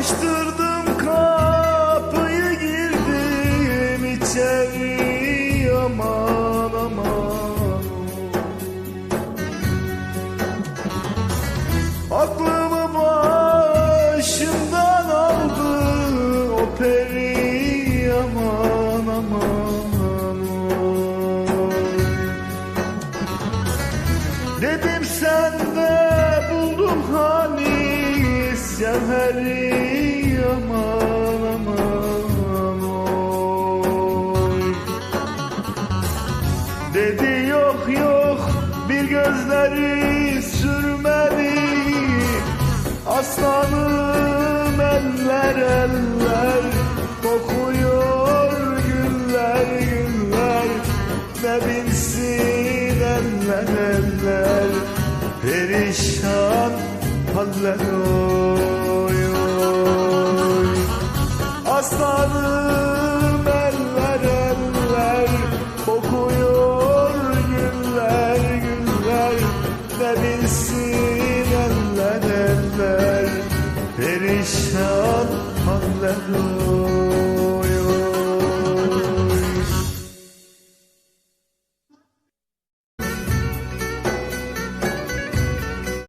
Açtırdım kapıyı girdim içeri aman aman Aklımı başımdan aldı o peri aman aman. Dedim sende buldum hani sevheri yok bir gözleri sürmeli Aslanım eller eller kokuyor güller güller. Ne bilsin eller eller perişan haller oy